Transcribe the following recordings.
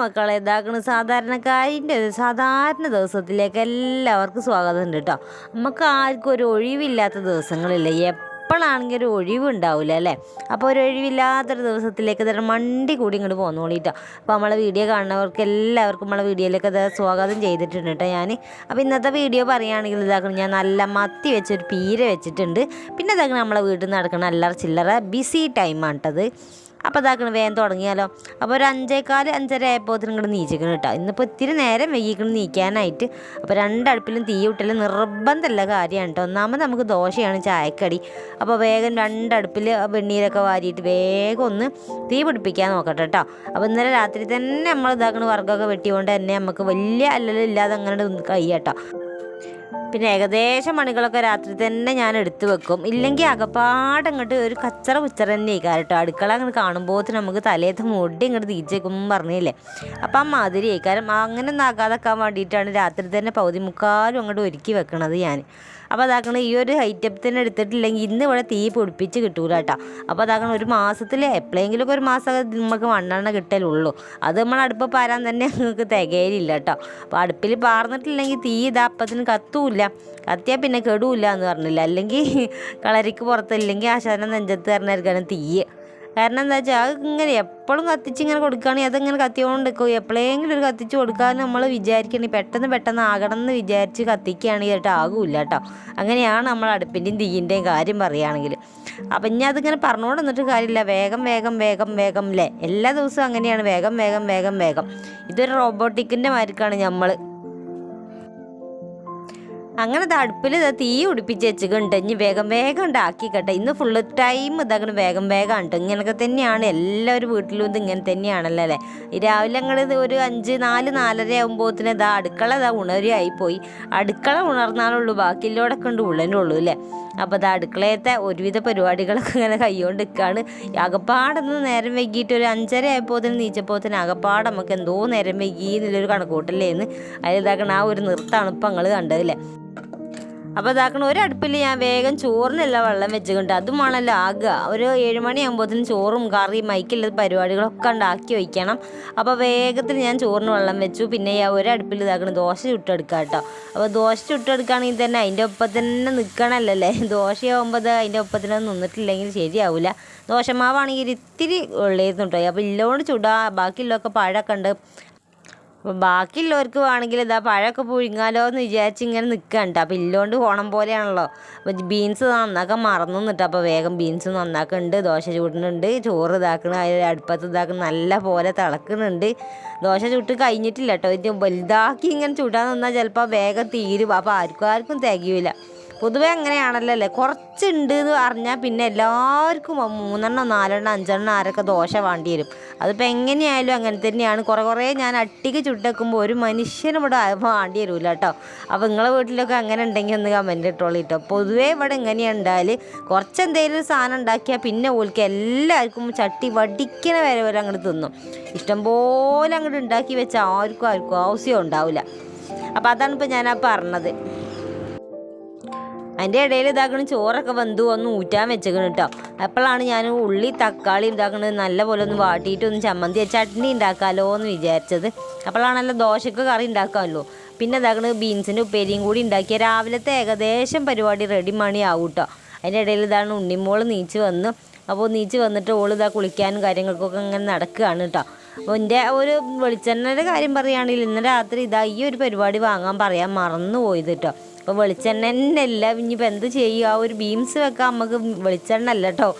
മക്കളെ ഇതാക്കണ സാധാരണക്കാരിന്റെ ഒരു സാധാരണ ദിവസത്തിലേക്ക് എല്ലാവർക്കും സ്വാഗതം ഉണ്ട് കേട്ടോ. നമുക്ക് ആർക്കും ഒരു ഒഴിവില്ലാത്ത ദിവസങ്ങളില്ല. എപ്പോഴാണെങ്കിൽ ഒരു ഒഴിവുണ്ടാവില്ല അല്ലേ? അപ്പോൾ ഒരു ഒഴിവില്ലാത്തൊരു ദിവസത്തിലേക്ക് തന്നെ മണ്ടി കൂടി ഇങ്ങോട്ട് പോന്നോളിട്ടോ അപ്പോൾ നമ്മളെ വീഡിയോ കാണുന്നവർക്ക് എല്ലാവർക്കും നമ്മളെ വീഡിയോയിലേക്ക് അത് സ്വാഗതം ചെയ്തിട്ടുണ്ട് കേട്ടോ ഞാൻ അപ്പോൾ ഇന്നത്തെ വീഡിയോ പറയുകയാണെങ്കിൽ ഇതാക്കണം ഞാൻ നല്ല മത്തി വെച്ചൊരു പീര വെച്ചിട്ടുണ്ട്. പിന്നെ ഇതാക്കണം നമ്മളെ വീട്ടിൽ നിന്ന് നടക്കുന്ന അല്ലറ ചില്ലറ ബിസി ടൈമാണ് കേട്ടത്. അപ്പോൾ ഇതാക്കണം വേഗം തുടങ്ങിയാലോ. അപ്പോൾ ഒരു അഞ്ചേക്കാൽ അഞ്ചര ആയപ്പോൾ ഇങ്ങോട്ട് നീച്ചിക്കണം കേട്ടോ ഇന്നിപ്പോൾ ഇത്തിരി നേരം വൈകിക്കണം നീക്കാനായിട്ട്. അപ്പോൾ രണ്ടടുപ്പിലും തീ വിട്ടലും നിർബന്ധമല്ല കാര്യമാണ് കേട്ടോ ഒന്നാമത് നമുക്ക് ദോശയാണ് ചായക്കടി. അപ്പോൾ വേഗം രണ്ടടുപ്പിൽ വെണ്ണീരൊക്കെ വാരിയിട്ട് വേഗം ഒന്ന് തീ പിടിപ്പിക്കാൻ നോക്കട്ടെ കേട്ടോ അപ്പോൾ ഇന്നലെ രാത്രി തന്നെ നമ്മൾ ഇതാക്കണ വർഗമൊക്കെ വെട്ടിക്കൊണ്ട് തന്നെ നമുക്ക് വലിയ അല്ലല്ലോ ഇല്ലാതെ അങ്ങനെ കഴിയാട്ടോ പിന്നെ ഏകദേശം മണികളൊക്കെ രാത്രി തന്നെ ഞാൻ എടുത്തു വെക്കും. ഇല്ലെങ്കിൽ അകപ്പാട് അങ്ങോട്ട് ഒരു കച്ചറ കുച്ചറ തന്നെ കേട്ടോ. അടുക്കള അങ്ങനെ കാണുമ്പോൾ നമുക്ക് തലേത്ത് മുടി ഇങ്ങോട്ട് തീച്ചേക്കും പറഞ്ഞില്ലേ? അപ്പം ആ മാതിരി ആയിക്കാരം അങ്ങനെ ഒന്നും ആകാതെക്കാൻ വേണ്ടിയിട്ടാണ് രാത്രി തന്നെ പകുതി മുക്കാലും അങ്ങോട്ട് ഒരുക്കി വെക്കണത് ഞാൻ. അപ്പോൾ അതാക്കണ ഈ ഒരു ഐറ്റത്തിന് എടുത്തിട്ടില്ലെങ്കിൽ ഇന്ന് ഇവിടെ തീ പൊടിപ്പിച്ച് കിട്ടൂല കേട്ടോ. അപ്പോൾ അതാക്കണ ഒരു മാസത്തിൽ എപ്പോഴെങ്കിലുമൊക്കെ ഒരു മാസം നമുക്ക് മണ്ണെണ്ണ കിട്ടലുള്ളൂ. അത് നമ്മൾ അടുപ്പ് പാരാൻ തന്നെ നിങ്ങൾക്ക് തികയിലില്ല കേട്ടോ. അപ്പോൾ അടുപ്പിൽ പാർന്നിട്ടില്ലെങ്കിൽ തീ ഇതാ അപ്പത്തിന് കത്തൂല്ല. കത്തിയാൽ പിന്നെ കെടൂല്ല എന്ന് പറഞ്ഞില്ല? അല്ലെങ്കിൽ കളരിക്ക് പുറത്തില്ലെങ്കിൽ ആശാനം നെഞ്ചത്ത് പറഞ്ഞായിരിക്കാണ് തീ കാരണം എന്താ വെച്ചാൽ അത് ഇങ്ങനെ എപ്പോഴും കത്തിച്ച് ഇങ്ങനെ കൊടുക്കുകയാണെങ്കിൽ അതങ്ങനെ കത്തിയോണ്ട് നിൽക്കും എപ്പോഴെങ്കിലും ഒരു കത്തിച്ച് കൊടുക്കാൻ നമ്മൾ വിചാരിക്കണേ പെട്ടെന്ന് പെട്ടെന്ന് ആകണം എന്ന് വിചാരിച്ച് കത്തിക്കുകയാണെങ്കിൽ കേട്ടോ ആകൂല കേട്ടോ. അങ്ങനെയാണ് നമ്മൾ അടുപ്പിന്റെയും തീയിന്റെയും കാര്യം പറയുകയാണെങ്കിൽ അപ്പം ഇനി അതിങ്ങനെ പറഞ്ഞുകൊണ്ട് നിന്നിട്ട് കാര്യമില്ല. വേഗം വേഗം വേഗം വേഗം അല്ലേ എല്ലാ ദിവസവും അങ്ങനെയാണ്. വേഗം വേഗം വേഗം വേഗം. ഇതൊരു റോബോട്ടിക്കിന്റെ മാർക്കാണ് നമ്മൾ അങ്ങനെ തടുപ്പിൽ ഇത് തീ ഉടിപ്പിച്ച് വെച്ചിട്ടുണ്ട്. ഇനി വേഗം വേഗം ഉണ്ടാക്കിക്കട്ടെ ഇന്ന് ഫുള്ള് ടൈം ഇതങ്ങനെ വേഗം വേഗം ഉണ്ട് ഇങ്ങനെയൊക്കെ തന്നെയാണ്. എല്ലാവരും വീട്ടിലും ഇത് ഇങ്ങനെ തന്നെയാണല്ലോ അല്ലേ? രാവിലെ ഇത് ഒരു അഞ്ച് നാല് നാലര ആകുമ്പോഴത്തേന് ഇതാ അടുക്കള ഇതാ ഉണരായിപ്പോയി പോയി. അടുക്കള ഉണർന്നാലുള്ളൂ ബാക്കിയുള്ളവടൊക്കെ ഉണ്ട് ഉള്ളനുള്ളൂ അല്ലേ? അപ്പോൾ അത് അടുക്കളയത്തെ ഒരുവിധ പരിപാടികളൊക്കെ ഇങ്ങനെ കൈകൊണ്ട് നിൽക്കുകയാണ് അകപ്പാടൊന്ന് നേരം വൈകിട്ട് ഒരു അഞ്ചര ആയപ്പോത്തിന് നീച്ചപ്പോത്തിന് അകപ്പാട് നമുക്ക് എന്തോ നേരം വൈകി എന്നുള്ളൊരു കണക്കൂട്ടല്ലേന്ന് അതിലിതാക്കണ ആ ഒരു നൃത്തമാണ് ഇപ്പം നിങ്ങൾ കണ്ടതില്ലേ അപ്പോൾ ഇതാക്കണ ഒരു അടുപ്പിൽ ഞാൻ വേഗം ചോറിനല്ല വെള്ളം വെച്ചുകൊണ്ട് അതുമാണല്ലോ ആകുക ഒരു ഏഴുമണിയാകുമ്പോഴത്തേനും ചോറും കറിയും മൈക്കുള്ള പരിപാടികളൊക്കെ ഉണ്ടാക്കി വയ്ക്കണം. അപ്പോൾ വേഗത്തിൽ ഞാൻ ചോറിന് വെള്ളം വെച്ചു. പിന്നെ ഞാൻ ഒരു അടുപ്പിൽ ഇതാക്കണം ദോശ ചുട്ടെടുക്കുക കേട്ടോ. അപ്പോൾ ദോശ ചുട്ടെടുക്കുകയാണെങ്കിൽ തന്നെ അതിന്റെ ഒപ്പം തന്നെ നിൽക്കണമല്ലേ ദോശയാകുമ്പോൾ അത് അതിന്റെ ഒപ്പത്തിനൊന്നും നിന്നിട്ടില്ലെങ്കിൽ ശരിയാവില്ല ദോശമാവാണെങ്കിൽ ഇത്തിരി ഉള്ളേന്ന് കേട്ടോ അപ്പോൾ ഇല്ലോണ്ട് ചുടാ. ബാക്കിയുള്ളതൊക്കെ പഴമൊക്കെ ഉണ്ട് അപ്പോൾ ബാക്കിയുള്ളവർക്ക് വേണമെങ്കിൽ ഇതാ പഴമൊക്കെ പുഴുങ്ങാലോ എന്ന് വിചാരിച്ച് ഇങ്ങനെ നിൽക്കണ്ട അപ്പം ഇല്ലോണ്ട് ഓണം പോലെയാണല്ലോ. അപ്പം ബീൻസ് നന്നാക്കാൻ മറന്നു നിന്നിട്ട് അപ്പോൾ വേഗം ബീൻസ് നന്നാക്കുന്നുണ്ട് ദോശ ചൂടുന്നുണ്ട്. ചോറ് ഇതാക്കണ. അടുപ്പത്ത് ഇതാക്കുന്ന നല്ല പോലെ തിളക്കുന്നുണ്ട് ദോശ ചുട്ട് കഴിഞ്ഞിട്ടില്ല കേട്ടോ ഇത് വലുതാക്കി ഇങ്ങനെ ചുടാൻ നിന്നാൽ ചിലപ്പോൾ വേഗം തീരും. അപ്പോൾ ആർക്കും ആർക്കും തികയില്ല പൊതുവെ അങ്ങനെയാണല്ലോ അല്ലേ? കുറച്ചുണ്ട് എന്ന് പറഞ്ഞാൽ പിന്നെ എല്ലാവർക്കും മൂന്നെണ്ണം നാലെണ്ണം അഞ്ചെണ്ണം ആരൊക്കെ ദോശ വേണ്ടി വരും. അതിപ്പോൾ എങ്ങനെയായാലും അങ്ങനെ തന്നെയാണ്. കുറേ കുറേ ഞാൻ അട്ടിക്ക് ചുട്ടെക്കുമ്പോൾ ഒരു മനുഷ്യനും ഇവിടെ വേണ്ടി വരില്ല കേട്ടോ. അപ്പോൾ നിങ്ങളെ വീട്ടിലൊക്കെ അങ്ങനെ ഉണ്ടെങ്കിൽ ഒന്ന് കമന്റ് ഇട്ടോളൂ കേട്ടോ. പൊതുവേ ഇവിടെ ഇങ്ങനെയാണ് കുറച്ച് എന്തെങ്കിലും ഒരു സാധനം ഉണ്ടാക്കിയാൽ പിന്നെ ഓൽക്ക് എല്ലാവർക്കും ചട്ടി വടിക്കണ വരെ വരെ അങ്ങോട്ട് തിന്നും. ഇഷ്ടംപോലെ അങ്ങോട്ട് ഉണ്ടാക്കി വെച്ചാൽ ആർക്കും ആർക്കും ആവശ്യം ഉണ്ടാവില്ല അപ്പോൾ അതാണ് ഇപ്പോൾ ഞാൻ പറഞ്ഞത്. അതിന്റെ ഇടയിൽ ഇതാക്കണ ചോറൊക്കെ വെന്തു ഒന്ന് ഊറ്റാൻ വെച്ചേക്കണം കേട്ടോ. അപ്പോഴാണ് ഞാൻ ഉള്ളി തക്കാളി ഇതാക്കണത് നല്ലപോലെ ഒന്ന് വാട്ടിയിട്ട് ഒന്ന് ചമ്മന്തി ചട്നി ഉണ്ടാക്കാമല്ലോ എന്ന് വിചാരിച്ചത്. അപ്പോഴാണല്ലോ ദോശക്ക് കറി ഉണ്ടാക്കാമല്ലോ. പിന്നെ ഇതാക്കണത് ബീൻസിന്റെ ഉപ്പേരിയും കൂടി ഉണ്ടാക്കിയ രാവിലത്തെ ഏകദേശം പരിപാടി റെഡി മണി ആവും കേട്ടോ. അതിന്റെ ഇടയിൽ ഇതാണ് ഉണ്ണിമോൾ നീച്ച് വന്ന്. അപ്പോൾ നീച്ച് വന്നിട്ട് ഓൾ ഇതാ കുളിക്കാനും കാര്യങ്ങൾക്കൊക്കെ ഇങ്ങനെ നടക്കുകയാണ് കേട്ടോ. അപ്പോൾ എന്റെ ഒരു വെളിച്ചെണ്ണയുടെ കാര്യം പറയുകയാണെങ്കിൽ ഇന്ന് രാത്രി ഇതാ ഈ ഒരു പരിപാടി വാങ്ങാൻ പറയാൻ മറന്നു പോയത് കേട്ടോ. അപ്പോൾ വെളിച്ചെണ്ണ തന്നെ അല്ല ഇനിയിപ്പോൾ എന്ത് ചെയ്യുക ആ ഒരു ബീംസ് വെക്കാൻ നമുക്ക് വെളിച്ചെണ്ണ അല്ല കേട്ടോ.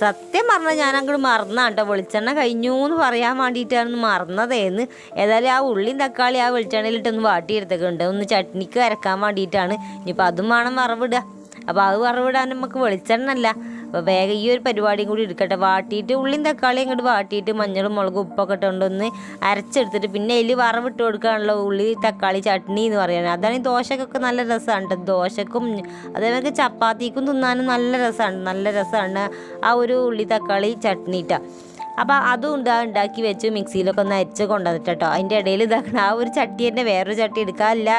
സത്യം പറഞ്ഞാൽ ഞാൻ അങ്ങോട്ട് മറന്നാണ് കേട്ടോ. വെളിച്ചെണ്ണ കഴിഞ്ഞു എന്ന് പറയാൻ വേണ്ടിയിട്ടാണ് മറന്നതേന്ന്. ഏതായാലും ആ ഉള്ളിയും തക്കാളി ആ വെളിച്ചെണ്ണയിലിട്ടൊന്ന് വാട്ടിയെടുത്തേക്കുണ്ട് ഒന്ന് ചട്നിക്ക് അരക്കാൻ വേണ്ടിയിട്ടാണ്. ഇനിയിപ്പോൾ അതും വേണം വറവിടുക. അപ്പോൾ അത് വറവിടാൻ നമുക്ക് വെളിച്ചെണ്ണ അല്ല അപ്പോൾ വേഗം ഈ ഒരു പരിപാടിയും കൂടി എടുക്കട്ടെ. വാട്ടിയിട്ട് ഉള്ളിയും തക്കാളിയും ഇങ്ങോട്ട് വാട്ടിയിട്ട് മഞ്ഞളും മുളകും ഉപ്പൊക്കെ ഇട്ടുകൊണ്ടൊന്ന് അരച്ചെടുത്തിട്ട് പിന്നെ അതിൽ വറവിട്ട് കൊടുക്കാനുള്ള ഉള്ളി തക്കാളി ചട്നി എന്ന് പറയുന്നത് അതാണ് ഈ ദോശക്കൊക്കെ നല്ല രസമാണ് ദോശക്കും അതേപോലെ ചപ്പാത്തിക്കും തിന്നാനും നല്ല രസമാണ്. നല്ല രസമാണ് ആ ഒരു ഉള്ളി തക്കാളി ചട്നി ഇട്ടാ അപ്പോൾ അതും ഉണ്ടാ ഉണ്ടാക്കി വെച്ച് മിക്സിയിലൊക്കെ ഒന്ന് അരിച്ച് കൊണ്ടുവന്നിട്ട് കേട്ടോ. അതിന്റെ ഇടയിൽ ഇതാക്കണം. ആ ഒരു ചട്ടി തന്നെ വേറൊരു ചട്ടി എടുക്കാനില്ല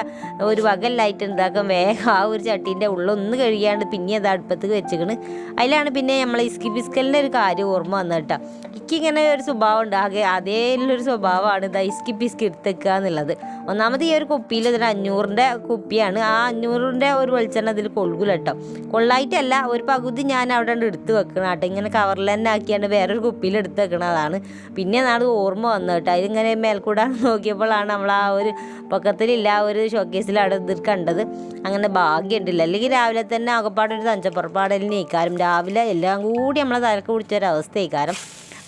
ഒരു വകലായിട്ട് ഉണ്ടാക്കാൻ വേഗം ആ ഒരു ചട്ടീന്റെ ഉള്ളൊന്ന് കഴുകിയാണ്ട് പിന്നെ അത് അടുപ്പത്ത് വെച്ചിക്കണ്. അതിലാണ് പിന്നെ നമ്മൾ ഇസ്കി പിസ്കലിന്റെ ഒരു കാര്യം ഓർമ്മ വന്നത് കേട്ടോ. എനിക്കിങ്ങനെ ഒരു സ്വഭാവം ഉണ്ട്. ആകെ അതേ ഒരു സ്വഭാവമാണ് ഇതാ ഇസ്കി പിസ്കി എടുത്തേക്കുക എന്നുള്ളത്. ഒന്നാമത് ഈ ഒരു കുപ്പിയിൽ ഇതൊരു അഞ്ഞൂറിന്റെ കുപ്പിയാണ്. ആ അഞ്ഞൂറിന്റെ ഒരു വെളിച്ചെണ്ണ അതിൽ കൊള്ളുകൂല കേട്ടോ. കൊള്ളായിട്ടല്ല ഒരു പകുതി ഞാൻ അവിടെ എടുത്ത് വെക്കണം കേട്ടോ. ഇങ്ങനെ കവറിൽ തന്നെ ആക്കിയാണ്ട് വേറൊരു കുപ്പിയിൽ എടുത്ത് വെക്കണതാണ് പിന്നെ നാട് ഓർമ്മ വന്നു കേട്ടോ. അതിങ്ങനെ മേൽക്കൂടെ നോക്കിയപ്പോഴാണ് നമ്മൾ ആ ഒരു പൊക്കത്തിലില്ല ആ ഒരു ഷോക്കേസിൽ അവിടെ ഇത് കണ്ടത്. അങ്ങനെ ഭാഗ്യമുണ്ടില്ല. അല്ലെങ്കിൽ രാവിലെ തന്നെ ആകപ്പാടൊരു തഞ്ചപ്പുറപ്പാടലിന് നീക്കാരും രാവിലെ എല്ലാം കൂടി നമ്മളെ തലക്ക് പിടിച്ചൊരവസ്ഥ കാരം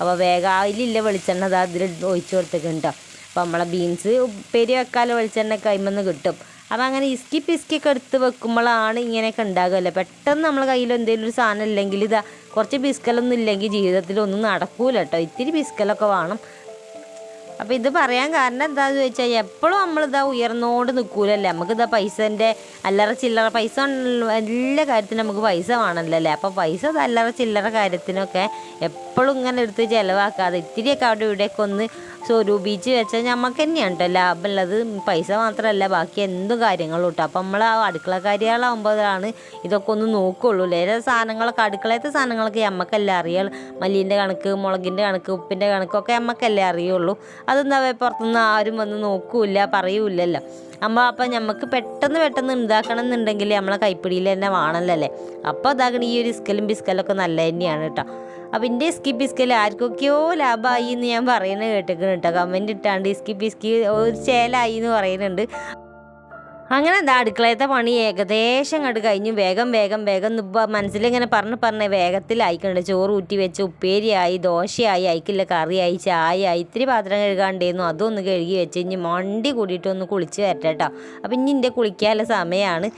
അപ്പോൾ വേഗം അതിലില്ല വെളിച്ചെണ്ണ അത് അതിൽ ഒഴിച്ചു കൊടുത്തേക്കുണ്ടോ അപ്പോൾ നമ്മളെ ബീൻസ് ഉപ്പേരി വെക്കാല വെളിച്ചെണ്ണ കൈമെന്ന് കിട്ടും. അപ്പോൾ അങ്ങനെ ഇസ്കി പിസ്കിയൊക്കെ എടുത്ത് വെക്കുമ്പോഴാണ് ഇങ്ങനെയൊക്കെ ഉണ്ടാകുമല്ലോ പെട്ടെന്ന് നമ്മളെ കയ്യിൽ എന്തെങ്കിലും ഒരു സാധനം ഇല്ലെങ്കിൽ ഇതാ കുറച്ച് പിസ്കലൊന്നും ഇല്ലെങ്കിൽ ജീവിതത്തിൽ ഒന്നും നടക്കൂല കേട്ടോ. ഇത്തിരി പിസ്കലൊക്കെ വേണം. അപ്പോൾ ഇത് പറയാൻ കാരണം എന്താണെന്ന് ചോദിച്ചാൽ എപ്പോഴും നമ്മളിതാ ഉയർന്നോണ്ട് നിൽക്കൂലല്ലേ? നമുക്കിതാ പൈസന്റെ അല്ലറ ചില്ലറ പൈസ എല്ലാ കാര്യത്തിനും നമുക്ക് പൈസ വേണമല്ലോ അല്ലേ അപ്പോൾ പൈസ അല്ലറ ചില്ലറ കാര്യത്തിനൊക്കെ എപ്പോഴും ഇങ്ങനെ എടുത്ത് ചിലവാക്കാതെ ഇത്തിരിയൊക്കെ അവിടെ ഇവിടെയൊക്കെ ഒന്ന് സ്വരൂപിച്ച് വെച്ചാൽ നമുക്ക് തന്നെയാണ് കേട്ടോ ലാഭമുള്ളത് പൈസ മാത്രമല്ല ബാക്കി എന്തും കാര്യങ്ങളും കേട്ടോ അപ്പം നമ്മൾ ആ അടുക്കള കാര്യങ്ങളാകുമ്പോഴാണ് ഇതൊക്കെ ഒന്ന് നോക്കുള്ളൂ. അല്ലേ സാധനങ്ങളൊക്കെ അടുക്കളയത്തെ സാധനങ്ങളൊക്കെ നമുക്കല്ലേ അറിയുള്ളൂ. മല്ലീന്റെ കണക്ക് മുളകിന്റെ കണക്ക് ഉപ്പിന്റെ കണക്കൊക്കെ നമുക്കല്ലേ അറിയുള്ളൂ. അതെന്താ പുറത്തുനിന്ന് ആരും വന്ന് നോക്കൂല പറയൂലല്ലോ അമ്മ അപ്പം നമുക്ക് പെട്ടെന്ന് പെട്ടെന്ന് ഉണ്ടാക്കണം എന്നുണ്ടെങ്കിൽ നമ്മളെ കൈപ്പിടിയിൽ തന്നെ വേണമല്ലോ അല്ലേ? അപ്പോൾ അതാകണം ഈ ഒരു ഇസ്കലും ബിസ്കലൊക്കെ നല്ല തന്നെയാണ് കേട്ടോ. അപ്പം എന്റെ ഇസ്കി പിസ്കിൽ ആർക്കൊക്കെയോ ലാഭമായി എന്ന് ഞാൻ പറയുന്നത് കേട്ടിരിക്കണം കേട്ടോ. കമന്റ് ഇട്ടാണ്ട് ഇസ്കി പിസ്കി ഒരു ചേലായി എന്ന് പറയുന്നുണ്ട് അങ്ങനെ എന്താ അടുക്കളയത്തെ പണി ഏകദേശം അങ്ങോട്ട് കഴിഞ്ഞു. വേഗം വേഗം വേഗം മനസ്സിലിങ്ങനെ പറഞ്ഞ് പറഞ്ഞ് വേഗത്തിലായിക്കണ്ട് ചോറ് ഊറ്റി വെച്ച് ഉപ്പേരിയായി ദോശയായി അയക്കില്ല കറിയായി ചായയായി ഇത്തിരി പാത്രം കഴുകാണ്ടേന്നു അതൊന്ന് കഴുകി വെച്ച് ഇനി മണ്ടി കൂടിയിട്ട് ഒന്ന് കുളിച്ച് വരട്ടെ കേട്ടോ അപ്പം ഇനി എന്റെ കുളിക്കാനുള്ള സമയമാണ്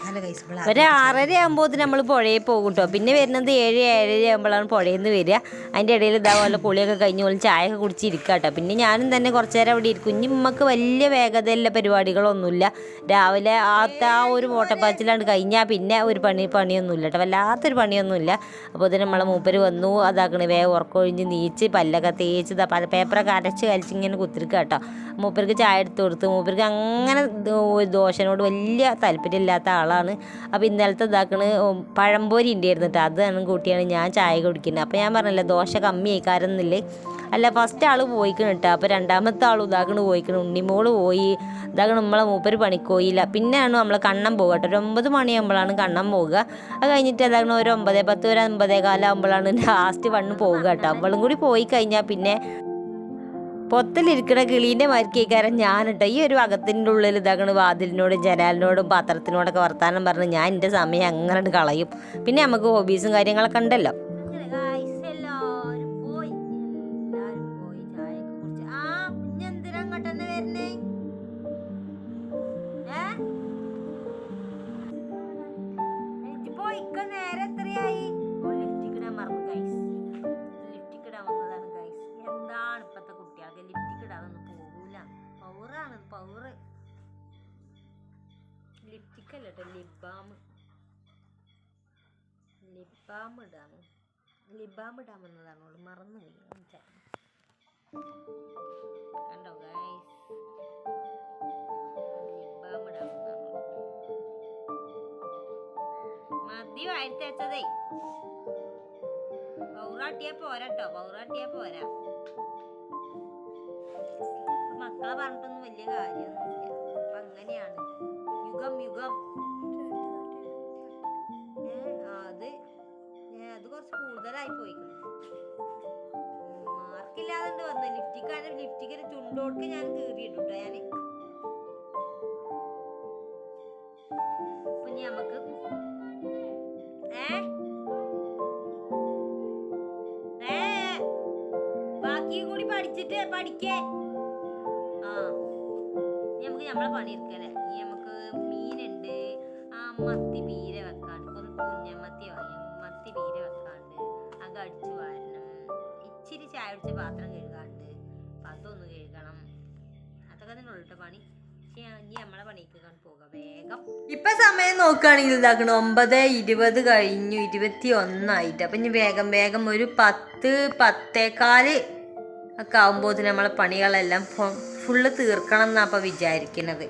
ഒരു ആറര ആകുമ്പോൾ നമ്മൾ പുഴയിൽ പോകും കേട്ടോ പിന്നെ വരുന്നത് ഏഴ് ഏഴര ആകുമ്പോഴാണ് പുഴയിൽ നിന്ന് വരിക. അതിന്റെ ഇടയിൽ ഇതാപോലെ കുളിയൊക്കെ കഴിഞ്ഞ് പോലെ ചായയൊക്കെ കുടിച്ചിരിക്കുക കേട്ടോ പിന്നെ ഞാനും തന്നെ കുറച്ച് നേരം അവിടെ ഇരിക്കും. ഇനി നമുക്ക് വലിയ വേഗതയുള്ള പരിപാടികളൊന്നുമില്ല. രാവിലെ ആത്ത ആ ഒരു ഓട്ടപ്പാച്ചിലാണ്ട് കഴിഞ്ഞാൽ പിന്നെ ഒരു പണി പണിയൊന്നുമില്ല കേട്ടോ വല്ലാത്തൊരു പണിയൊന്നുമില്ല. അപ്പോൾ ഇതിന് നമ്മളെ മൂപ്പര് വന്നു അതാക്കണ വേഗം ഉറക്കൊഴിഞ്ഞ് നീച്ച് പല്ലൊക്കെ തേച്ച് പേപ്പറൊക്കെ അരച്ച് കളിച്ച് ഇങ്ങനെ കുത്തിരിക്കുക കേട്ടോ. മൂപ്പർക്ക് ചായ എടുത്ത് കൊടുത്ത് മൂപ്പർക്ക് അങ്ങനെ ദോശനോട് വലിയ താല്പര്യമില്ലാത്ത ആളാണ്. അപ്പോൾ ഇന്നലത്തെ ഇതാക്കണ് പഴംപൊരി ഉണ്ടായിരുന്നു കേട്ടോ. അതാണ് കൂട്ടിയാണ് ഞാൻ ചായ കുടിക്കുന്നത്. അപ്പോൾ ഞാൻ പറഞ്ഞല്ലോ ദോശ കമ്മി ആയിക്കാരെന്നില്ലേ അല്ല ഫസ്റ്റ് ആൾ പോയിക്കണ് കേട്ടോ അപ്പോൾ രണ്ടാമത്തെ ആൾ ഇതാക്കണ് പോയിക്കണ്. ഉണ്ണിമോൾ പോയി. ഇതാക്കണ് നമ്മളെ മൂപ്പര് പണിക്ക് പോയില്ല പിന്നെയാണ് നമ്മളെ കണ്ണം പോകുക കേട്ടോ ഒരു ഒമ്പത് മണിയാകുമ്പോഴാണ് കണ്ണം പോകുക അത് കഴിഞ്ഞിട്ട് അതാകണം ഒരു ഒമ്പത് പത്ത് ഒരു ഒമ്പതേ കാലാകുമ്പോഴാണ് ലാസ്റ്റ് വണ്ണ് പോവുക കേട്ടോ അവളും കൂടി പോയി കഴിഞ്ഞാൽ പിന്നെ പൊത്തലിരിക്കണ കിളീന്റെ മരിക്കേക്കാരൻ ഞാൻ കേട്ടോ ഈ ഒരു അകത്തിന്റെ ഉള്ളിൽ ഇതാകണ് വാതിലിനോടും ജനാലിനോടും പാത്രത്തിനോടൊക്കെ വർത്തമാനം പറഞ്ഞ് ഞാൻ എന്റെ സമയം അങ്ങനെ കളയും. പിന്നെ നമുക്ക് ഹോബീസും കാര്യങ്ങളൊക്കെ ഉണ്ടല്ലോ ലിബാം. ലിബാം ഇടാണ് ലിബാം ഇടാൻ വന്നതാണ് അവൾ മറന്നു പോയി കണ്ടോ ഗൈസ് ലിബാം ഇടാൻ വന്നതാണ് മതി വാഴ്ത്തി വെച്ചതേ. പൗറാട്ടിയാ പോരാട്ടോ പൗറാട്ടിയ പോരാ. മക്കളെ പറഞ്ഞിട്ടൊന്നും വലിയ കാര്യമൊന്നുമില്ല. അപ്പൊ അങ്ങനെയാണ് യുഗം യുഗം. മാർക്കില്ലാതെ വന്ന് ലിഫ്റ്റിക്കാണ് ലിഫ്റ്റിക്കിന് ചുണ്ടോടക്ക് ഞാൻ കീറിയിട്ടു കേട്ടോ ഞാൻ. ഇനി നമുക്ക് ഏ? ബാക്കി കൂടി പഠിച്ചിട്ട് പഠിക്കേ. ആ. നമുക്ക് നമ്മളെ പണി എടുക്കല്ലേ ഇനി നമുക്ക് ആ മത്തി പീര വെക്കാണ്ട്. കുറച്ച് കുഞ്ഞമത്തി വാങ്ങി. മത്തി പീര വെക്കാണ്ട്. അത് അടിച്ചു വാരണം ഇച്ചിരി ചായ കുടിച്ച പാത്രം കഴുകാറുണ്ട് പാത്രം ഒന്ന് കഴുകണം. അതൊക്കെ തന്നെ ഉള്ളു പണി. ഇപ്പൊ സമയം നോക്കുകയാണെങ്കിൽ ഇതാക്കണം ഒമ്പത് ഇരുപത് കഴിഞ്ഞു ഇരുപത്തി ഒന്നായിട്ട് അപ്പൊ ഇനി വേഗം വേഗം ഒരു പത്ത് പത്തേക്കാൽ ഒക്കെ ആകുമ്പോൾ നമ്മളെ പണികളെല്ലാം ഫുള്ള് തീർക്കണം എന്നാണ് അപ്പോൾ വിചാരിക്കുന്നത്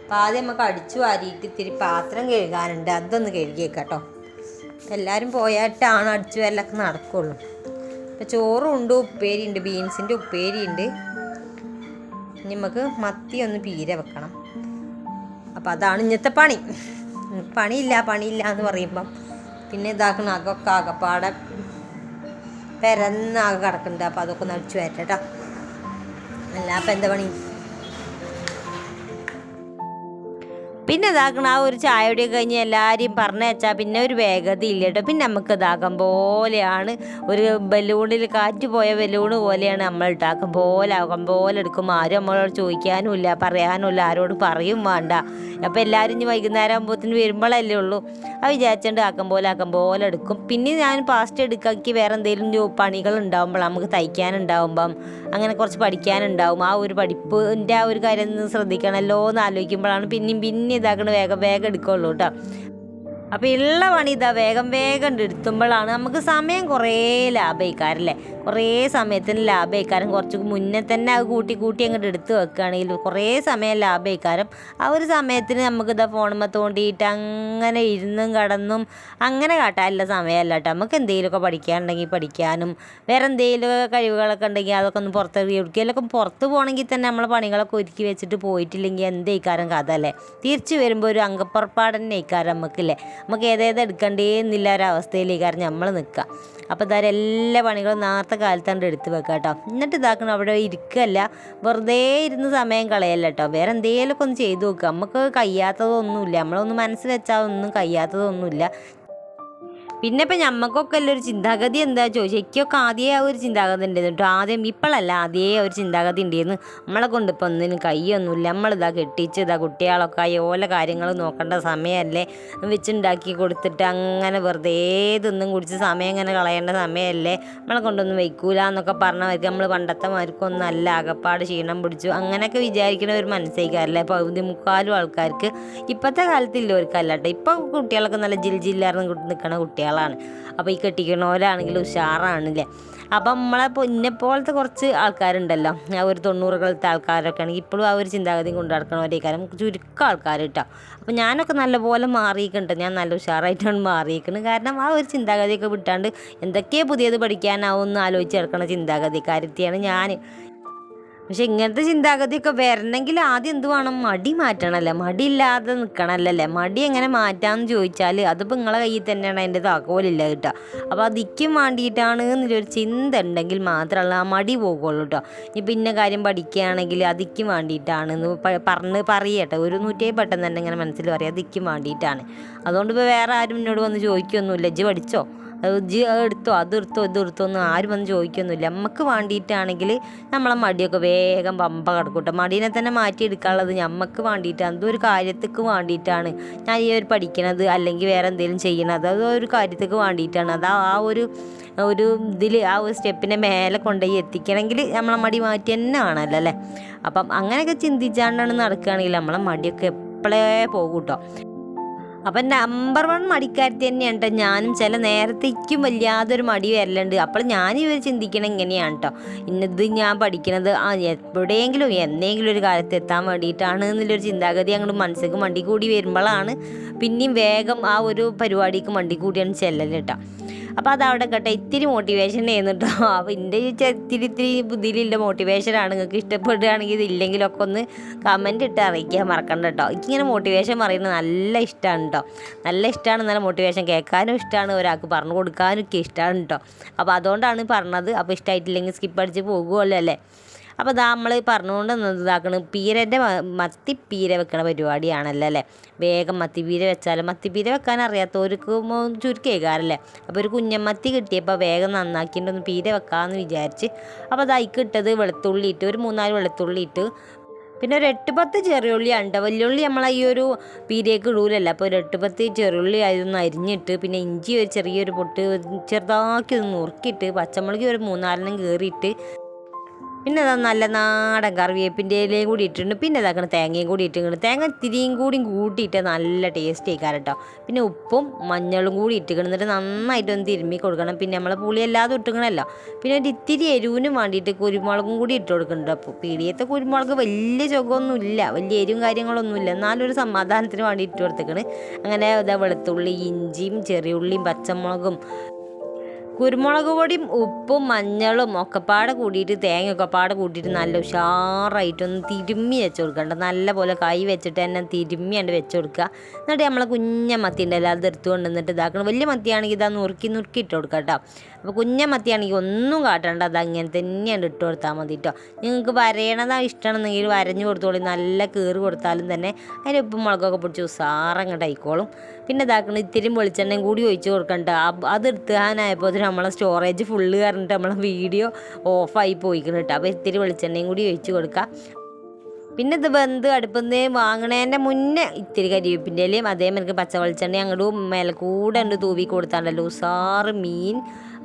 അപ്പൊ ആദ്യം നമുക്ക് അടിച്ചു വാരിയിട്ട് ഇത്തിരി പാത്രം കഴുകാനുണ്ട്. അതൊന്ന് കഴുകിയേക്കാട്ടോ എല്ലാവരും പോയാട്ടാണ് അടിച്ചു വരലൊക്കെ നടക്കുള്ളൂ. അപ്പോൾ ചോറും ഉണ്ട് ഉപ്പേരി ഉണ്ട് ബീൻസിന്റെ ഉപ്പേരി ഉണ്ട് നമുക്ക് മത്തി ഒന്ന് പീര വെക്കണം. അപ്പോൾ അതാണ് ഇന്നത്തെ പണി. പണിയില്ല പണിയില്ല എന്ന് പറയുമ്പം. പിന്നെ ഇതാക്കണം അകൊക്കെ അകപ്പാടെ പെരന്നാകെ കിടക്കുന്നുണ്ട്. അപ്പോൾ അതൊക്കെ ഒന്ന് അടിച്ചു വരട്ടെ അല്ല അപ്പം എന്താ പണി? പിന്നെ ഇതാക്കണം ആ ഒരു ചായയുടെ കഴിഞ്ഞ് എല്ലാവരെയും പറഞ്ഞേച്ചാൽ പിന്നെ ഒരു വേഗത ഇല്ല കേട്ടോ. പിന്നെ നമുക്ക് ഇതാക്കാൻ പോലെയാണ് ഒരു ബലൂണിൽ കാറ്റ് പോയ ബലൂൺ പോലെയാണ് നമ്മൾ ഇട്ടാക്കും പോലെ ആക്കാൻ പോലെ എടുക്കും. ആരും നമ്മളോട് ചോദിക്കാനും ഇല്ല ആരോട് പറയും വേണ്ട. അപ്പോൾ എല്ലാവരും ഇനി വൈകുന്നേരം ആകുമ്പോഴത്തേന് വരുമ്പോഴല്ലേ ഉള്ളൂ. അത് വിചാരിച്ചുകൊണ്ട് ആക്കം പോലെ ആക്കം പോലെ എടുക്കും. പിന്നെ ഞാൻ പാസ്റ്റ് എടുക്കാക്കി വേറെ എന്തെങ്കിലും പണികൾ ഉണ്ടാകുമ്പോൾ നമുക്ക് തയ്ക്കാനുണ്ടാവുമ്പം അങ്ങനെ കുറച്ച് പഠിക്കാനുണ്ടാവും. ആ ഒരു പഠിപ്പിന്റെ ആ ഒരു കാര്യം ശ്രദ്ധിക്കണമല്ലോ എന്ന് ആലോചിക്കുമ്പോഴാണ് പിന്നെയും പിന്നെ ഇതാക്കണ വേഗം വേഗം എടുക്കുള്ളൂ കേട്ടോ. അപ്പോൾ ഉള്ള പണി ഇതാ വേഗം വേഗം എടുത്തുമ്പോഴാണ് നമുക്ക് സമയം കുറേ ലാഭയിക്കാരല്ലേ കുറേ സമയത്തിന് ലാഭയിക്കാരം കുറച്ച് മുന്നേ തന്നെ അത് കൂട്ടി കൂട്ടി അങ്ങോട്ട് എടുത്ത് വെക്കുകയാണെങ്കിൽ കുറേ സമയം ലാഭയിക്കാരം ആ ഒരു സമയത്തിന് നമുക്ക് ഇതാ ഫോണുമ്മ തോണ്ടിയിട്ട് അങ്ങനെ ഇരുന്നും കടന്നും അങ്ങനെ കാട്ടാനുള്ള സമയമല്ല കേട്ടോ. നമുക്ക് എന്തെങ്കിലുമൊക്കെ പഠിക്കാനുണ്ടെങ്കിൽ പഠിക്കാനും വേറെ എന്തെങ്കിലും കഴിവുകളൊക്കെ ഉണ്ടെങ്കിൽ അതൊക്കെ ഒന്ന് പുറത്ത് അല്ലെങ്കിൽ പുറത്ത് പോകണമെങ്കിൽ തന്നെ നമ്മളെ പണികളൊക്കെ ഒരുക്കി വെച്ചിട്ട് പോയിട്ടില്ലെങ്കിൽ എന്തേക്കാരം കഥ അല്ലേ? തിരിച്ചു വരുമ്പോൾ ഒരു അംഗപ്പുറപ്പാടന്നെ ഇക്കാരം നമുക്കില്ലേ? നമുക്ക് ഏതേത് എടുക്കണ്ടേന്നില്ല ഒരവസ്ഥയിലേക്കാരം നമ്മൾ നിൽക്കുക. അപ്പോൾ ഇതാ എല്ലാ പണികളും നേരത്തെ കാലത്താണ്ട് എടുത്ത് വെക്കുക കേട്ടോ എന്നിട്ട് ഇതാക്കണം അവിടെ ഇരിക്കല്ല. വെറുതെ ഇരുന്ന് സമയം കളയല്ല കേട്ടോ വേറെ എന്തെങ്കിലുമൊക്കെ ഒന്ന് ചെയ്തു നോക്കുക നമുക്ക് കഴിയാത്തതൊന്നുമില്ല നമ്മളൊന്ന് മനസ്സ് വെച്ചാൽ ഒന്നും കഴിയാത്തതൊന്നുമില്ല പിന്നെ ഇപ്പം ഞമ്മക്കൊക്കെ അല്ല ഒരു ചിന്താഗതി എന്താ ചോദിച്ചാൽ എനിക്കൊക്കെ ആദ്യമേ ആ ഒരു ചിന്താഗതി ഉണ്ടായിരുന്നു കേട്ടോ ആദ്യം ഇപ്പോഴല്ല ആദ്യമേ ഒരു ചിന്താഗതി ഉണ്ടായിരുന്നു നമ്മളെ കൊണ്ട് ഇപ്പം ഒന്നിനും കൈയൊന്നുമില്ല നമ്മളിതാ കെട്ടിച്ച് ഇതാ കുട്ടികളൊക്കെ ആയി ഓല കാര്യങ്ങൾ നോക്കേണ്ട സമയമല്ലേ വെച്ചുണ്ടാക്കി കൊടുത്തിട്ട് അങ്ങനെ വെറുതെ തിന്നും കുടിച്ച് സമയം ഇങ്ങനെ കളയേണ്ട സമയമല്ലേ നമ്മളെ കൊണ്ടൊന്നും വയ്ക്കൂല എന്നൊക്കെ പറഞ്ഞവർക്ക് നമ്മൾ പണ്ടത്തെ മാർക്കൊന്നും അല്ല. അകപ്പാട് ക്ഷീണം പിടിച്ചു. അങ്ങനെയൊക്കെ വിചാരിക്കണ ഒരു മനസ്സിലേക്കാരല്ലേ പകുതി മുക്കാലും ആൾക്കാർക്ക് ഇപ്പോഴത്തെ കാലത്തില്ല ഒരു കേട്ടോ ഇപ്പം കുട്ടികളൊക്കെ നല്ല ജിൽ ജില്ലാർന്ന് നിൽക്കുന്ന കുട്ടികളാണ്. അപ്പോൾ ഈ കെട്ടിക്കണവരാണെങ്കിൽ ഉഷാറാണല്ലേ? അപ്പം നമ്മളെ പൊന്നെ പോലത്തെ കുറച്ച് ആൾക്കാരുണ്ടല്ലോ. ആ ഒരു തൊണ്ണൂറുകളത്തെ ആൾക്കാരൊക്കെ ആണെങ്കിൽ ഇപ്പോഴും ആ ഒരു ചിന്താഗതി കൊണ്ടു നടക്കണവരേക്കാരം ചുരുക്കം ആൾക്കാർ കേട്ടോ അപ്പോൾ ഞാനൊക്കെ നല്ലപോലെ മാറിയിട്ടുണ്ട്. ഞാൻ നല്ല ഉഷാറായിട്ടാണ് മാറിയിരിക്കുന്നത് കാരണം ആ ഒരു ചിന്താഗതിയൊക്കെ വിട്ടാണ്ട് എന്തൊക്കെ പുതിയത് പഠിക്കാനാവും എന്ന് ആലോചിച്ച് കിടക്കുന്ന ചിന്താഗതിക്കാരത്തിയാണ് ഞാൻ പക്ഷെ ഇങ്ങനത്തെ ചിന്താഗതിയൊക്കെ വരണമെങ്കിൽ ആദ്യം എന്ത് വേണം? മടി മാറ്റണമല്ലേ മടിയില്ലാതെ നിൽക്കണമല്ലേ മടി എങ്ങനെ മാറ്റാമെന്ന് ചോദിച്ചാൽ അതിപ്പോൾ നിങ്ങളെ കയ്യിൽ തന്നെയാണ് അതിന്റെ താക്കോലില്ല കേട്ടോ. അപ്പോൾ അതിക്കും വേണ്ടിയിട്ടാണ് എന്നൊരു ചിന്ത ഉണ്ടെങ്കിൽ മാത്രമല്ല ആ മടി പോകുള്ളൂ കേട്ടോ. ഇനി പിന്നെ കാര്യം പഠിക്കുകയാണെങ്കിൽ അതിക്കും വേണ്ടിയിട്ടാണ് എന്ന് പറഞ്ഞ് പറയട്ടെ. ഒരു നൂറ്റേ പെട്ടെന്ന് തന്നെ ഇങ്ങനെ മനസ്സിൽ പറയാം. അതിക്കും വേണ്ടിയിട്ടാണ്. അതുകൊണ്ട് ഇപ്പോൾ വേറെ ആരും എന്നോട് വന്ന് ചോദിക്കൊന്നുമില്ല. ഇജ്ജ് പഠിച്ചോ? അത് എടുത്തോ അത് എടുത്തോ ഇത് എടുത്തോ ഒന്നും ആരും വന്ന് ചോദിക്കൊന്നുമില്ല. നമുക്ക് വേണ്ടിയിട്ടാണെങ്കിൽ നമ്മളെ മടിയൊക്കെ വേഗം പമ്പ കിടക്കൂട്ടെ. മടീനെ തന്നെ മാറ്റിയെടുക്കാനുള്ളത് നമുക്ക് വേണ്ടിയിട്ടാണ് ഒരു കാര്യത്തേക്ക് വേണ്ടിയിട്ടാണ് ഞാൻ ഈ ഒരു പഠിക്കണത് അല്ലെങ്കിൽ വേറെ എന്തെങ്കിലും ചെയ്യണത്. അത് ഒരു കാര്യത്തേക്ക് വേണ്ടിയിട്ടാണ്. അത് ആ ഒരു ഒരു ഇതിൽ ആ ഒരു സ്റ്റെപ്പിനെ മേലെ കൊണ്ടുപോയി എത്തിക്കണമെങ്കിൽ നമ്മളെ മടി മാറ്റി തന്നെ ആണല്ലോ അല്ലേ? അപ്പം അങ്ങനെയൊക്കെ ചിന്തിച്ചാണ്ടാണ് നടക്കുകയാണെങ്കിൽ നമ്മളെ മടിയൊക്കെ എപ്പോഴേ പോകും കേട്ടോ. അപ്പം നമ്പർ വൺ മടിക്കാരത്തി തന്നെയാണ് കേട്ടോ ഞാനും ചില നേരത്തേക്കും വല്ലാതൊരു മടി വരലുണ്ട്. അപ്പോൾ ഞാൻ ഇവർ ചിന്തിക്കണം ഇങ്ങനെയാണ് കേട്ടോ ഇന്നത് ഞാൻ പഠിക്കണത് ആ എവിടെയെങ്കിലും എന്തെങ്കിലും ഒരു കാലത്ത് എത്താൻ വേണ്ടിയിട്ടാണ് എന്നുള്ളൊരു ചിന്താഗതി അങ്ങോട്ട് മനസ്സിലേക്ക് മണ്ടി കൂടി വരുമ്പോഴാണ് പിന്നെയും വേഗം ആ ഒരു പരിപാടിക്ക് മണ്ടി കൂടിയാണ് ചെല്ലൽ കേട്ടോ അപ്പോൾ അതവിടെ കേട്ടോ ഇത്തിരി മോട്ടിവേഷൻ ചെയ്യുന്നു കേട്ടോ അപ്പോൾ എന്റെ ഇത്തിരി ഇത്തിരി ബുദ്ധിയിലുള്ള മോട്ടിവേഷനാണ് നിങ്ങൾക്ക് ഇഷ്ടപ്പെടുകയാണെങ്കിൽ ഇതില്ലെങ്കിലൊക്കെ ഒന്ന് കമന്റ് ഇട്ട് അറിയിക്കാൻ മറക്കണ്ട കേട്ടോ എനിക്കിങ്ങനെ മോട്ടിവേഷൻ പറയുന്നത് നല്ല ഇഷ്ടമാണ് കേട്ടോ നല്ല ഇഷ്ടമാണ് നല്ല മോട്ടിവേഷൻ കേൾക്കാനും ഇഷ്ടമാണ് ഒരാൾക്ക് പറഞ്ഞു കൊടുക്കാനും ഒക്കെ ഇഷ്ടമാണ് കേട്ടോ അപ്പോൾ അതുകൊണ്ടാണ് പറഞ്ഞത്. അപ്പോൾ ഇഷ്ടമായിട്ടില്ലെങ്കിൽ സ്കിപ്പ് അടിച്ച് പോകുമല്ലോ അല്ലേ? അപ്പോൾ ഇതാ നമ്മൾ പറഞ്ഞുകൊണ്ട് ഇതാക്കണം. പീരന്റെ മത്തി പീര വെക്കണ പരിപാടിയാണല്ലോ അല്ലേ? വേഗം മത്തിപ്പീര വെച്ചാൽ മത്തിപ്പീര വെക്കാൻ അറിയാത്തവർക്ക് ചുരുക്കേക്കാറല്ലേ അപ്പോൾ ഒരു കുഞ്ഞമ്മത്തി കിട്ടിയപ്പോൾ വേഗം നന്നാക്കിയിട്ടൊന്ന് പീര വെക്കാമെന്ന് വിചാരിച്ച് അപ്പോൾ അത് അയക്കിട്ടത് വെളുത്തുള്ളി ഇട്ട് ഒരു മൂന്നാൽ വെളുത്തുള്ളി ഇട്ട് പിന്നെ ഒരു എട്ട് പത്ത് ചെറിയുള്ളി ഉണ്ട് വലിയുള്ളി നമ്മൾ ഈ ഒരു പീരിയേക്ക് ഇടൂലല്ല? അപ്പോൾ ഒരു എട്ട് പത്ത് ചെറിയുള്ളി അതൊന്ന് അരിഞ്ഞിട്ട് പിന്നെ ഇഞ്ചി ഒരു ചെറിയൊരു പൊട്ട് ചെറുതാക്കി ഒന്ന് നുറുക്കിയിട്ട് പച്ചമുളക് ഒരു മൂന്നാലെണ്ണം കീറിയിട്ട് പിന്നെ അതാ നല്ല നാടൻ കറിവേപ്പിന്റെ ഇലയും കൂടി ഇട്ടിട്ടുണ്ട്. പിന്നെ ഇതാക്കണം തേങ്ങയും കൂടി ഇട്ടിട്ടുണ്ട്. തേങ്ങ തിരിയും കൂടി കൂട്ടിയിട്ട് നല്ല ടേസ്റ്റ് ആയിക്കാറ് കേട്ടോ. പിന്നെ ഉപ്പും മഞ്ഞളും കൂടി ഇട്ടിക്കണം. എന്നിട്ട് നന്നായിട്ട് ഒന്ന് തിരുമ്മി കൊടുക്കണം. പിന്നെ നമ്മൾ പുളി അല്ലാതെ ഇട്ടിക്കണമല്ലോ പിന്നെ ഒരു ഇത്തിരി എരിവിനും വേണ്ടിയിട്ട് കുരുമുളകും കൂടി ഇട്ട് കൊടുക്കുന്നുണ്ട് അപ്പോൾ പീടിയത്തെ കുരുമുളക് വലിയ ചുഖമൊന്നും ഇല്ല വലിയ എരിവും കാര്യങ്ങളൊന്നും ഇല്ല എന്നാലും ഒരു സമാധാനത്തിന് വേണ്ടി ഇട്ട് കൊടുത്തേക്കണ് അങ്ങനെ ഇതാ വെളുത്തുള്ളി ഇഞ്ചിയും ചെറിയുള്ളിയും പച്ചമുളകും കുരുമുളക് പൊടിയും ഉപ്പും മഞ്ഞളും ഒക്കെപ്പാടെ കൂടിയിട്ട് തേങ്ങയൊക്കെ പാടെ കൂട്ടിയിട്ട് നല്ല ഉഷാറായിട്ടൊന്ന് തിരുമ്മി വെച്ച് കൊടുക്കണ്ട നല്ല പോലെ കൈ വെച്ചിട്ട് തന്നെ തിരുമ്മി കണ്ട് വെച്ച് കൊടുക്കുക. എന്നിട്ട് നമ്മളെ കുഞ്ഞ മത്തി ഉണ്ടല്ലോ അത് എടുത്തു കൊണ്ടുവന്നിട്ട് ഇതാക്കണം. വലിയ മത്തിയാണെങ്കിൽ ഇതാ നുറുക്കി നുറുക്കി ഇട്ട് കൊടുക്കുക കേട്ടോ. അപ്പോൾ കുഞ്ഞ മത്തിയാണെങ്കിൽ ഒന്നും കാട്ടണ്ട. അത് അങ്ങനെ തന്നെയാണ് ഇട്ട് കൊടുത്താൽ മതി കേട്ടോ നിങ്ങൾക്ക് വരയണതാ ഇഷ്ടമാണെന്നെങ്കിൽ വരഞ്ഞു കൊടുത്തോളി. നല്ല കീറ് കൊടുത്താലും തന്നെ അതിന് ഉപ്പും മുളകൊക്കെ പിടിച്ച് ഉസാറങ്ങോട്ട് ആയിക്കോളും. പിന്നെ ഇതാക്കണം ഇത്തിരി വെളിച്ചെണ്ണയും കൂടി ഒഴിച്ച് കൊടുക്കണ്ട. അത് എടുത്താനായപ്പോൾ നമ്മളെ സ്റ്റോറേജ് ഫുള്ള് കറണ്ടിട്ട് നമ്മളെ വീഡിയോ ഓഫായി പോയിക്കണം കേട്ടോ അപ്പോൾ ഇത്തിരി വെളിച്ചെണ്ണയും കൂടി ഒഴിച്ച് കൊടുക്കുക പിന്നെ ഇത് വെന്ത് അടുപ്പുന്ന വാങ്ങണേന്റെ മുന്നേ ഇത്തിരി കരിവേപ്പിന്റെ ഇലയും അതേമാതിരി പച്ച വെളിച്ചെണ്ണ അങ്ങോട്ടും മേലെ കൂടെ ഉണ്ട് തൂവി കൊടുത്താണ്ടല്ലോ. ഉസാറ് മീൻ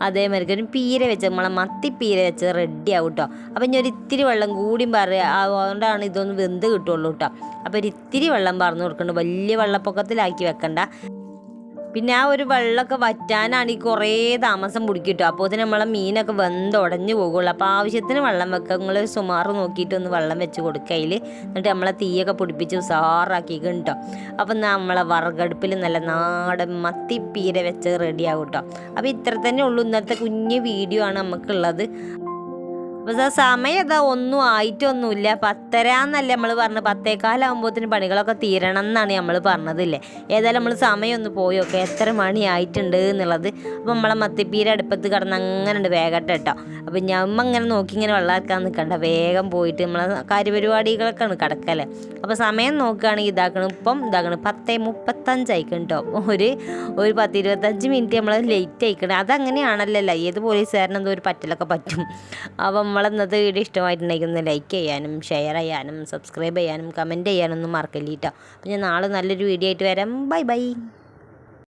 അതേമാതിരി ഒരു പീര വെച്ച് നമ്മളെ മത്തി പീര വെച്ച് റെഡി ആവും കേട്ടോ അപ്പം ഇനി ഒരു ഇത്തിരി വെള്ളം കൂടിയും പറയുക അതുകൊണ്ടാണ് ഇതൊന്ന് വെന്ത് കിട്ടുള്ളൂ കേട്ടോ അപ്പോൾ ഒരു ഇത്തിരി വെള്ളം പറഞ്ഞു കൊടുക്കേണ്ടത് വലിയ വെള്ളപ്പൊക്കത്തിലാക്കി വെക്കണ്ട. പിന്നെ ആ ഒരു വെള്ളമൊക്കെ വറ്റാനാണ് ഈ കുറേ താമസം പിടിക്കും കേട്ടോ അപ്പോൾ തന്നെ നമ്മളെ മീനൊക്കെ വെന്ത് ഉടഞ്ഞു പോകുള്ളൂ. അപ്പോൾ ആവശ്യത്തിന് വെള്ളം വെക്കുക നിങ്ങൾ സുമാറ് നോക്കിയിട്ട് ഒന്ന് വെള്ളം വെച്ച് കൊടുക്കുക അതിൽ എന്നിട്ട് നമ്മളെ തീയൊക്കെ പിടിപ്പിച്ച് ഉസാറാക്കി കേട്ടോ. അപ്പം നമ്മളെ വറുകടുപ്പിൽ നല്ല നാടൻ മത്തിപ്പീര വെച്ച് റെഡിയാകും കേട്ടോ. അപ്പോൾ ഇത്ര തന്നെ ഉള്ളൂ. ഇന്നത്തെ കുഞ്ഞ് വീഡിയോ ആണ് നമുക്കുള്ളത് അപ്പോൾ സമയം ഇതാ ഒന്നും ആയിട്ടൊന്നുമില്ല. പത്തര എന്നല്ല നമ്മൾ പറഞ്ഞത് പത്തേക്കാലാകുമ്പോഴത്തേന് പണികളൊക്കെ തീരണം എന്നാണ് നമ്മൾ പറഞ്ഞതില്ലേ. ഏതായാലും നമ്മൾ സമയം ഒന്ന് പോയി ഒക്കെ എത്ര മണി ആയിട്ടുണ്ട് എന്നുള്ളത്. അപ്പോൾ നമ്മളെ മത്തിപ്പീര അടുപ്പത്ത് കിടന്ന് അങ്ങനെ ഉണ്ട് വേഗട്ടെ കേട്ടോ അപ്പോൾ ഞമ്മ ഇങ്ങനെ നോക്കി ഇങ്ങനെ വെള്ളമാക്കാൻ നിൽക്കണ്ട വേഗം പോയിട്ട് നമ്മളെ കാര്യപരിപാടികളൊക്കെയാണ് കിടക്കല്ലേ അപ്പോൾ സമയം നോക്കുകയാണെങ്കിൽ ഇതാക്കണം. ഇപ്പം ഇതാക്കണം. പത്തേ മുപ്പത്തഞ്ച് അയക്കണം കേട്ടോ ഒരു ഒരു പത്ത് ഇരുപത്തഞ്ച് മിനിറ്റ് നമ്മൾ ലേറ്റ് ആയിക്കണം. അതങ്ങനെയാണല്ലോ ഏത് പോലീസുകാരനെന്തോ ഒരു പറ്റലൊക്കെ പറ്റും. അപ്പോൾ നമ്മൾ ഇന്നത്തെ വീഡിയോ ഇഷ്ടമായിട്ടുണ്ടെങ്കിൽ ഒന്ന് ലൈക്ക് ചെയ്യാനും ഷെയർ ചെയ്യാനും സബ്സ്ക്രൈബ് ചെയ്യാനും കമന്റ് ചെയ്യാനൊന്നും മറക്കല്ല കേട്ടോ അപ്പോൾ ഞാൻ നാളെ നല്ലൊരു വീഡിയോ ആയിട്ട് വരാം. Bye bye